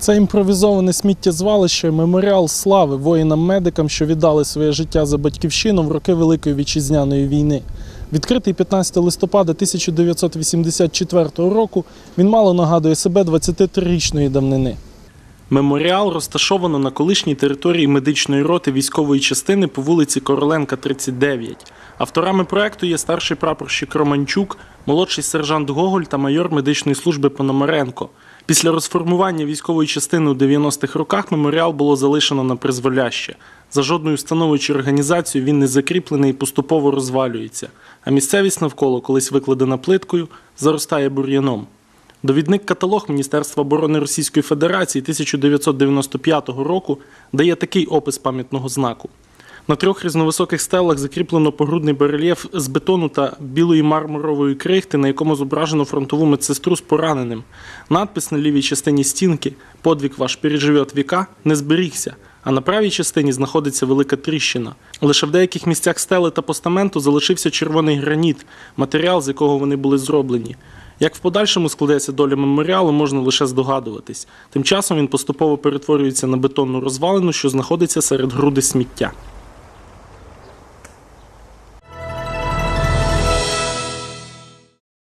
Це імпровізоване сміттєзвалище, меморіал слави воїнам-медикам, що віддали своє життя за батьківщину в роки Великої вітчизняної війни. Відкритий 15 листопада 1984 року, він мало нагадує себе 23-річної давнини. Меморіал розташовано на колишній території медичної роти військової частини по вулиці Короленка, 39. Авторами проекту є старший прапорщик Романчук, молодший сержант Гоголь та майор медичної служби Пономаренко. Після розформування військової частини у 90-х роках меморіал було залишено на призволяще. За жодною установою чи організацією він не закріплений і поступово розвалюється, а місцевість навколо, колись викладена плиткою, заростає бур'яном. Довідник каталог Міністерства оборони Російської Федерації 1995 року дає такий опис пам'ятного знаку. На трьох різновисоких стелах закріплено погрудний барельєф з бетону та білої мармурової крихти, на якому зображено фронтову медсестру з пораненим. Надпис на лівій частині стінки Подвиг ваш переживет віка не зберігся. А на правій частині знаходиться велика тріщина. Лише в деяких місцях стели та постаменту залишився червоний граніт, матеріал, з якого вони були зроблені. Як в подальшому складеться доля меморіалу, можна лише здогадуватись. Тим часом він поступово перетворюється на бетонну розвалину, що знаходиться серед груди сміття.